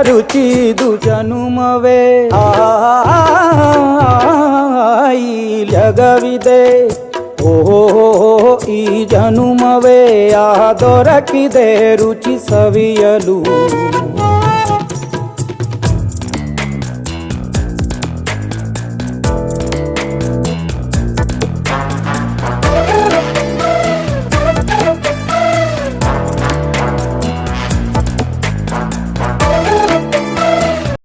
ವಿರಳ ರುಚಿದು ಜನುಮವೇ ಆ ಈ ಜಗವಿದೆ ಓಹೋ ಈ ಜನುಮವೇ ಆ ದೊರಕಿದೆ ರುಚಿ ಸವಿಯಲು